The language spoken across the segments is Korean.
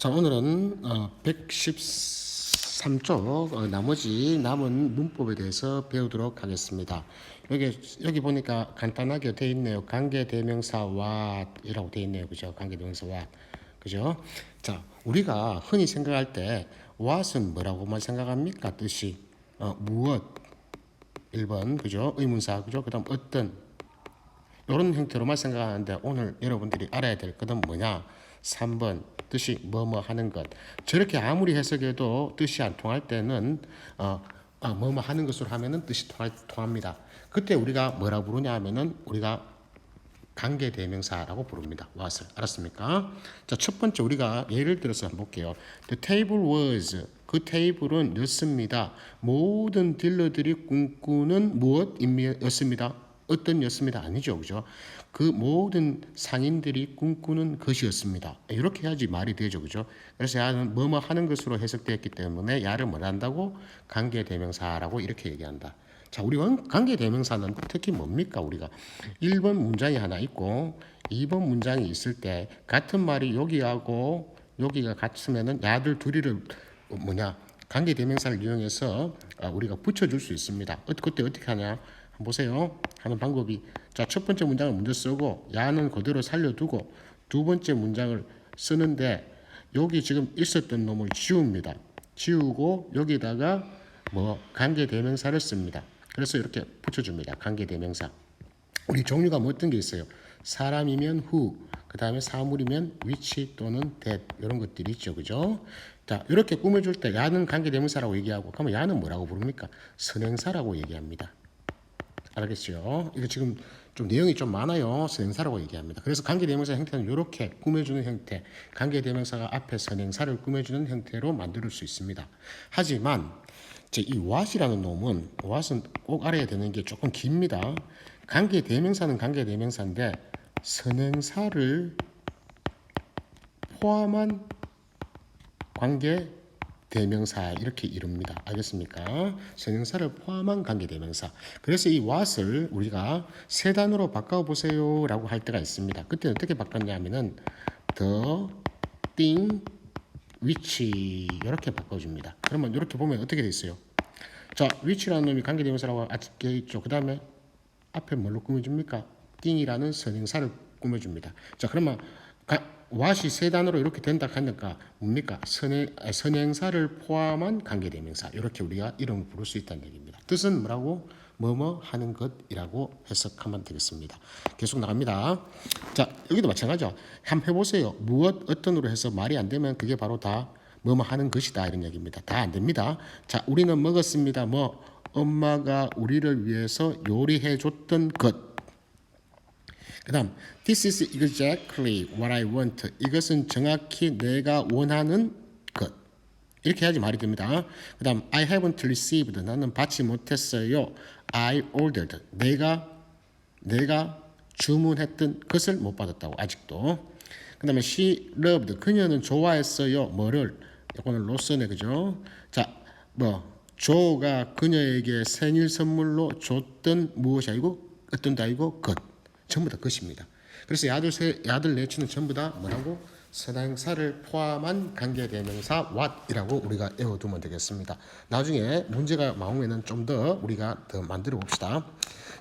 자, 오늘은 어, 113쪽 어, 나머지 남은 문법에 대해서 배우도록 하겠습니다. 여기 여기 보니까 간단하게 돼 있네요. 관계 대명사 what이라고 돼 있네요. 그죠? 관계 대명사 what. 그죠? 자, 우리가 흔히 생각할 때 what은 뭐라고만 생각합니까? 뜻이 어, 무엇 1번 그죠? 의문사 그죠? 그다음 어떤 이런 형태로만 생각하는데 오늘 여러분들이 알아야 될 것은 뭐냐? 3번 뜻이 뭐뭐 하는 것. 저렇게 아무리 해석해도 뜻이 안 통할 때는 어, 어 뭐뭐 하는 것으로 하면은 뜻이 통할, 통합니다. 그때 우리가 뭐라 부르냐 하면은 우리가 관계 대명사라고 부릅니다. what을 알았습니까? 자, 첫 번째 우리가 예를 들어서 한번 볼게요. The table was 그 테이블은 였습니다. 모든 딜러들이 꿈꾸는 무엇이었습니다. 어떤 였습니다. 아니죠. 그죠? 그 모든 상인들이 꿈꾸는 것이었습니다. 이렇게 해야지 말이 되죠. 그죠? 그래서 야는 뭐뭐 하는 것으로 해석되었기 때문에 야를 뭘 한다고? 관계 대명사라고 이렇게 얘기한다. 자, 우리 관계 대명사는 특히 뭡니까? 우리가 1번 문장이 하나 있고 2번 문장이 있을 때 같은 말이 여기하고 여기가 같으면은 야들 둘이를 뭐냐? 관계 대명사를 이용해서 아, 우리가 붙여줄 수 있습니다. 어, 그때 어떻게 하냐? 보세요. 하는 방법이 자 첫 번째 문장을 먼저 쓰고 야는 그대로 살려두고 두 번째 문장을 쓰는데 여기 지금 있었던 놈을 지웁니다. 지우고 여기다가 뭐 관계 대명사를 씁니다. 그래서 이렇게 붙여줍니다. 관계 대명사. 우리 종류가 뭐 어떤 게 있어요? 사람이면 who, 그 다음에 사물이면 which 또는 that 이런 것들이 있죠, 그죠? 자, 이렇게 꾸며줄 때 야는 관계 대명사라고 얘기하고, 그러면 야는 뭐라고 부릅니까? 선행사라고 얘기합니다. 알겠죠? 이거 지금 좀 내용이 좀 많아요. 선행사라고 얘기합니다. 그래서 관계대명사 형태는 이렇게 꾸며주는 형태, 관계대명사가 앞에 선행사를 꾸며주는 형태로 만들 수 있습니다. 하지만 이 what이라는 놈은 what은 꼭 알아야 되는 게 조금 깁니다. 관계대명사는 관계대명사인데 선행사를 포함한 관계 대명사 이렇게 이릅니다. 알겠습니까? 선행사를 포함한 관계 대명사. 그래서 이 what을 우리가 세 단어로 바꿔 보세요 라고 할 때가 있습니다. 그때 어떻게 바꿨냐면은 the thing which 이렇게 바꿔 줍니다. 그러면 이렇게 보면 어떻게 돼 있어요? 자, which라는 놈이 관계 대명사라고 아직게 있죠. 그 다음에 앞에 뭘로 꾸며 줍니까? thing이라는 선행사를 꾸며 줍니다. 자, 그러면 가, what이 세 단어로 이렇게 된다 하니까 뭡니까? 선행, 아, 선행사를 포함한 관계대명사 이렇게 우리가 이름을 부를 수 있다는 얘기입니다. 뜻은 뭐라고? 뭐뭐 하는 것이라고 해석하면 되겠습니다. 계속 나갑니다. 자 여기도 마찬가지죠. 한번 해보세요. 무엇 어떤으로 해서 말이 안 되면 그게 바로 다 뭐뭐 하는 것이다 이런 얘기입니다. 다 안 됩니다. 자 우리는 먹었습니다. 뭐 엄마가 우리를 위해서 요리해 줬던 것. 그 다음 This is exactly what I want. 이것은 정확히 내가 원하는 것. 이렇게 해야지 말이 됩니다. 그 다음 I haven't received. 나는 받지 못했어요. I ordered. 내가 내가 주문했던 것을 못 받았다고 아직도. 그 다음에 she loved. 그녀는 좋아했어요. 뭐를? 이거는 로스네 그죠? 자, 뭐 조가 그녀에게 생일 선물로 줬던 무엇이 아니고 어떤 다이고 것. 전부 다 것입니다. 그래서 야들 세, 야들 내치는 전부 다 뭐라고 선행사를 포함한 관계 대명사 what이라고 우리가 외워두면 되겠습니다. 나중에 문제가 나오면은 좀 더 우리가 더 만들어 봅시다.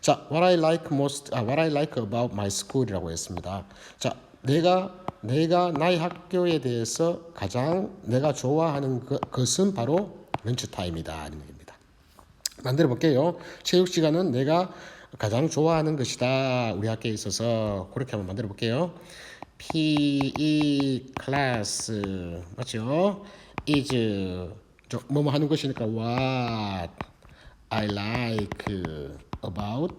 자, what I like most, 아, what I like about my school이라고 했습니다. 자, 내가 내가 나의 학교에 대해서 가장 내가 좋아하는 것, 것은 바로 런치 타임이다 얘기입니다. 만들어 볼게요. 체육 시간은 내가 가장 좋아하는 것이다. 우리 학교에 있어서 그렇게 한번 만들어 볼게요. PE 클래스 맞죠? is 뭐뭐 하는 것이니까 what I like about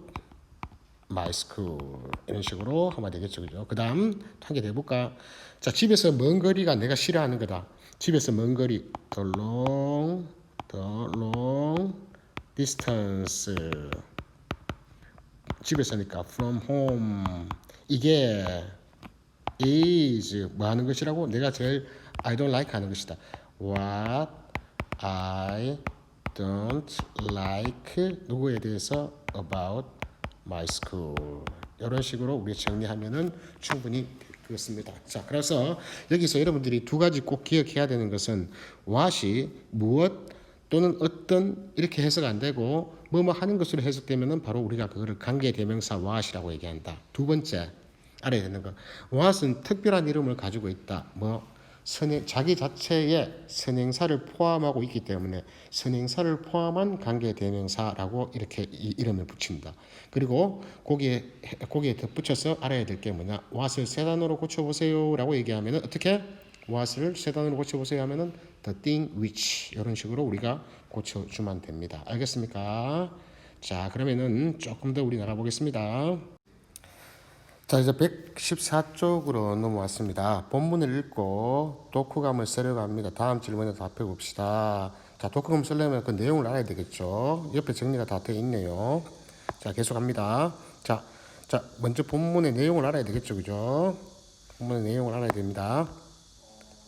my school 이런 식으로 하면 되겠죠, 그죠? 그 다음 한개 해볼까? 자, 집에서 먼 거리가 내가 싫어하는 거다. 집에서 먼 거리 the long, the long distance 집에서니까 from home 이게 is 뭐 하는 것이라고 내가 제일 I don't like 하는 것이다. What I don't like 누구에 대해서 about my school 이런 식으로 우리 정리하면은 충분히 될 그렇습니다. 자, 그래서 여기서 여러분들이 두 가지 꼭 기억해야 되는 것은 what이 무엇 또는 어떤 이렇게 해석 안 되고 뭐뭐 하는 것으로 해석되면은 바로 우리가 그거를 관계 대명사 what이라고 얘기한다. 두 번째 알아야 되는 거 what은 특별한 이름을 가지고 있다. 뭐 선행 자기 자체의 선행사를 포함하고 있기 때문에 선행사를 포함한 관계 대명사라고 이렇게 이 이름을 붙입니다. 그리고 거기에 거기에 덧붙여서 알아야 될 게 뭐냐? what을 세 단어로 고쳐 보세요라고 얘기하면은 어떻게 what을 세 단어로 고쳐 보세요 하면은 the thing which 이런 식으로 우리가 고쳐 주면 됩니다. 알겠습니까? 자, 그러면은 조금 더 우리 나가 보겠습니다. 자 이제 114쪽으로 넘어왔습니다. 본문을 읽고 독후감을 쓰려고 합니다. 다음 질문에 답해 봅시다. 자 독후감 쓰려면 그 내용을 알아야 되겠죠. 옆에 정리가 다 되어 있네요. 자 계속합니다. 자, 자 먼저 본문의 내용을 알아야 되겠죠, 그죠? 본문의 내용을 알아야 됩니다.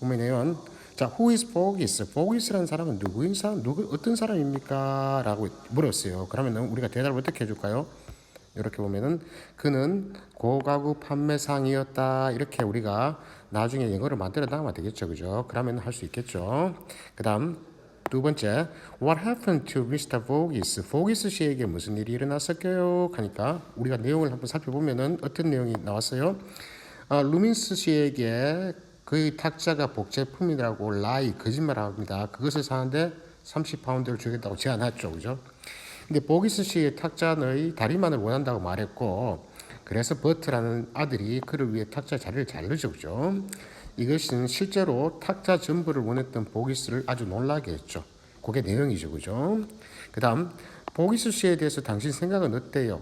본문의 내용. 자, who is Bogus? Bogis라는 사람은 누구인 사람, 누구 어떤 사람입니까? 라고 물었어요. 그러면 우리가 대답을 어떻게 해줄까요? 이렇게 보면은 그는 고가구 판매상이었다 이렇게 우리가 나중에 영어를 만들어 나가면 되겠죠 그죠 그러면 할 수 있겠죠 그 다음 두 번째 What happened to Mr. Vogis Vogis 씨에게 무슨 일이 일어났을까요 하니까 우리가 내용을 한번 살펴보면은 어떤 내용이 나왔어요 아, 루민스 씨에게 그의 탁자가 복제품이라고 라이 거짓말합니다 그것을 사는데 30파운드를 주겠다고 제안했죠 그죠 근데 보기스 씨의 탁자의 다리만을 원한다고 말했고 그래서 버트라는 아들이 그를 위해 탁자 자리를 잘 넣어줬죠. 이것은 실제로 탁자 전부를 원했던 보기스를 아주 놀라게 했죠. 그게 내용이죠, 그죠? 그 다음 보기스 씨에 대해서 당신 생각은 어때요?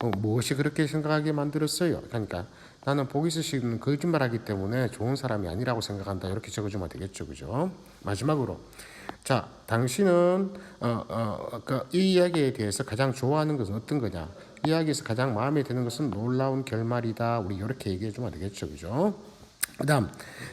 어, 무엇이 그렇게 생각하게 만들었어요? 그러니까 나는 보기스 씨는 거짓말하기 때문에 좋은 사람이 아니라고 생각한다. 이렇게 적어주면 되겠죠, 그죠? 마지막으로 자, 당신은 어, 어, 그, 이 이야기에 대해서 가장 좋아하는 것은 어떤 거냐? 이 이야기에서 가장 마음에 드는 것은 놀라운 결말이다. 우리 이렇게 얘기해 주면 되겠죠, 그죠? 그다음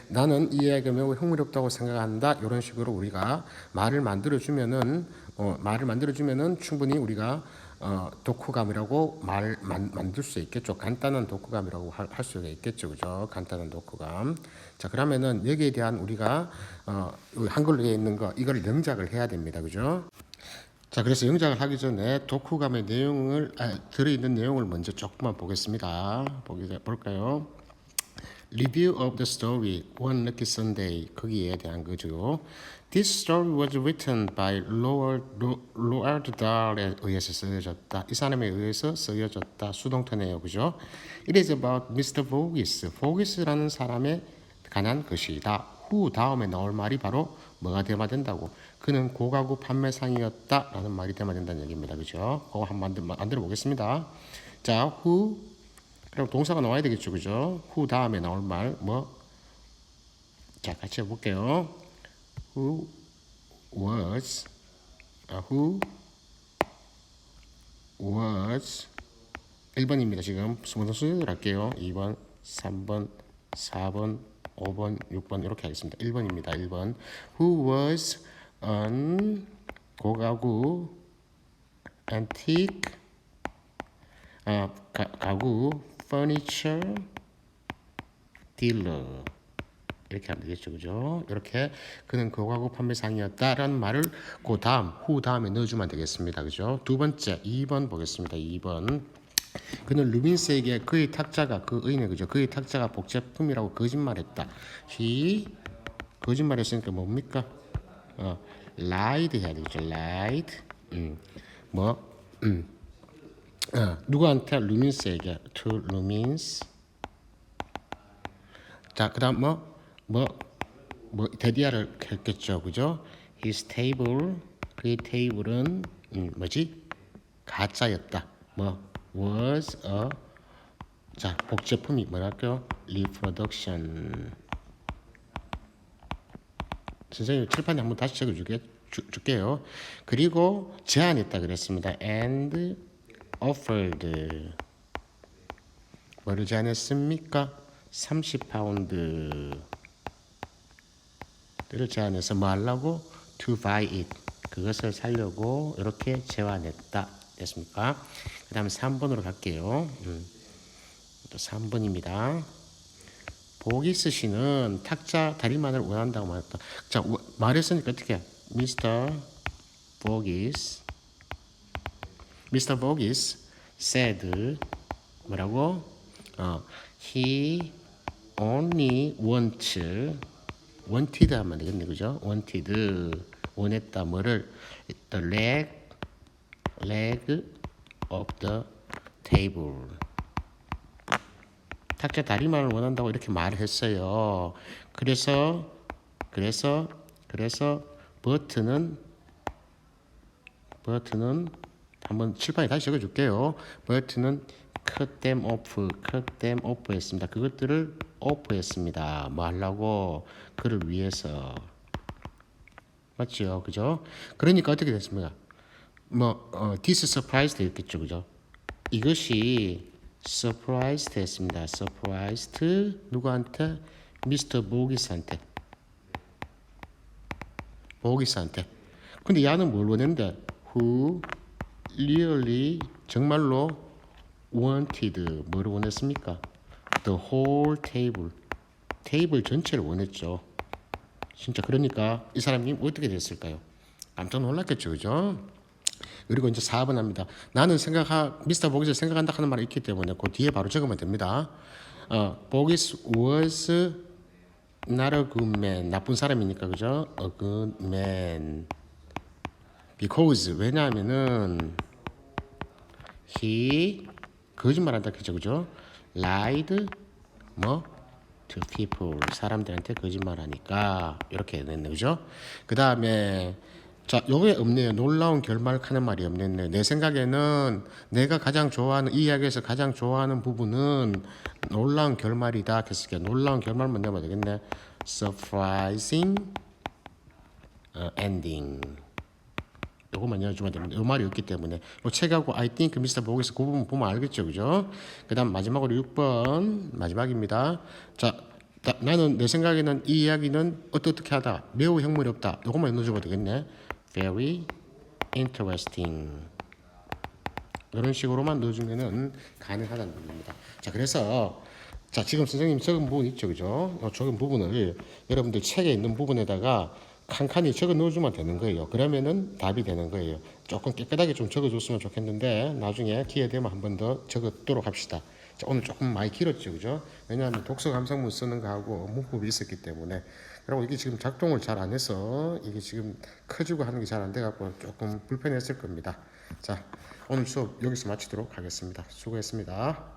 나는 이 이야기가 매우 흥미롭다고 생각한다. 이런 식으로 우리가 말을 만들어 주면은 어, 말을 만들어 주면은 충분히 우리가 어, 독후감이라고 말 만, 만들 수 있겠죠. 간단한 독후감이라고 할, 할 수가 있겠죠, 그죠? 간단한 독후감. 자, 그러면은 여기에 대한 우리가 어, 한글로 되어 있는 거 이걸 영작을 해야 됩니다, 그죠? 자, 그래서 영작을 하기 전에 독후감의 내용을 아, 들어 있는 내용을 먼저 조금만 보겠습니다. 보기 볼까요? Review of the story One Lucky Sunday 거기에 대한 거죠. This story was written by Roald Dahl에 의해서 쓰여졌다. 이 사람에 의해서 쓰여졌다. 수동태네요, 그죠? It is about Mr. Vogis. Vogis라는 사람에 관한 것이다. 후 다음에 나올 말이 바로 뭐가 대마된다고. 그는 고가구 판매상이었다라는 말이 대마된다는 얘기입니다, 그죠? 그거 한번 만들, 만들어 보겠습니다. 자, who 그럼 동사가 나와야 되겠죠, 그죠? 후 다음에 나올 말 뭐? 자, 같이 해볼게요. Who was, 아, who was 1번입니다. 지금 수문서 수요일 할게요. 2번, 3번, 4번, 5번, 6번 이렇게 하겠습니다. 1번입니다. 1번. Who was an 고가구 antique 아, 가, 가구 furniture dealer 이렇게 하면 되겠죠, 그죠? 이렇게 그는 고가구 판매상이었다라는 말을 그 다음 후 다음에 넣어주면 되겠습니다, 그죠? 두 번째 2번 보겠습니다. 2번 그는 루빈스에게 그의 탁자가 그 의네 그죠? 그의 탁자가 복제품이라고 거짓말했다. 시 거짓말했으니까 뭡니까? 어, lied 해야 되겠죠, lied. 음, 뭐, 음. 어, 누구한테? 루민스에게. To 루민스 자 그 다음 뭐 뭐 뭐 데디아를 했겠죠. 그죠? His table 그의 테이블은 음, 뭐지? 가짜였다. 뭐 was a 자 복제품이 뭐랄까요? reproduction. 선생님 칠판에 한번 다시 적어줄게 주, 줄게요. 그리고 제안했다 그랬습니다. And offered 뭐를 제안했습니까? 30파운드 를 제안해서 뭐 하려고? to buy it 그것을 살려고 이렇게 제안했다 됐습니까? 그 다음에 3번으로 갈게요 음. 또 3번입니다 보기스 씨는 탁자 다리만을 원한다고 말했다. 자, 워- 말했으니까 어떻게? 미스터 보기스 미스터 보기스 said 뭐라고? 어, he only wants wanted 하면 되겠네 그죠? wanted 원했다 뭐를 the leg leg of the table 탁자 다리만을 원한다고 이렇게 말을 했어요. 그래서 그래서 그래서 버튼은 버튼은 한번 칠판에 다시 적어줄게요. 버튼은 cut them off, cut them off 했습니다. 그것들을 off 했습니다. 뭐 하려고? 그를 위해서. 맞죠? 그죠? 그러니까 어떻게 됐습니까? 뭐, 어, this surprised 했겠죠. 그죠? 이것이 surprised 했습니다. surprised 누구한테? 미스터 보기스한테. 보기스한테. 근데 야는 뭘 원했는데? who really 정말로 wanted 뭐를 원했습니까? the whole table. 테이블 전체를 원했죠. 진짜 그러니까 이 사람이 어떻게 됐을까요? 깜짝 놀랐겠죠. 그죠? 그리고 이제 4번 합니다. 나는 생각하 미스터 보기스 생각한다 하는 말이 있기 때문에 그 뒤에 바로 적으면 됩니다. 어, 보기스 was not a good man. 나쁜 사람이니까 그죠? A good man. Because 왜냐하면은 he 거짓말한다 그죠 그죠? Lied 뭐? to people 사람들한테 거짓말하니까 이렇게 됐네 그죠? 그 다음에 자 요게 없네요. 놀라운 결말하는 말이 없네요. 내 생각에는 내가 가장 좋아하는 이 이야기에서 가장 좋아하는 부분은 놀라운 결말이다. 했으니까 놀라운 결말만 내면 되겠네. Surprising 어, ending 요것만 열어주면 됩니다. 요 말이 없기 때문에 요 책하고 I think Mr. 보기에서 그 부분 보면 알겠죠, 그죠? 그다음 마지막으로 6번 마지막입니다. 자, 나, 나는 내 생각에는 이 이야기는 어떻게 하다 매우 형물이 없다. 요것만 넣어줘도 되겠네. Very interesting. 이런 식으로만 넣어주면은 가능하다는 겁니다. 자, 그래서 자 지금 선생님 적은 부분 있죠, 그죠? 요 적은 부분을 여러분들 책에 있는 부분에다가 칸칸이 적어 넣어주면 되는 거예요. 그러면은 답이 되는 거예요. 조금 깨끗하게 좀 적어줬으면 좋겠는데 나중에 기회 되면 한 번 더 적도록 합시다. 자, 오늘 조금 많이 길었죠, 그죠? 왜냐하면 독서 감상문 쓰는 거하고 문법이 있었기 때문에 그리고 이게 지금 작동을 잘 안 해서 이게 지금 커지고 하는 게 잘 안 돼갖고 조금 불편했을 겁니다. 자, 오늘 수업 여기서 마치도록 하겠습니다. 수고했습니다.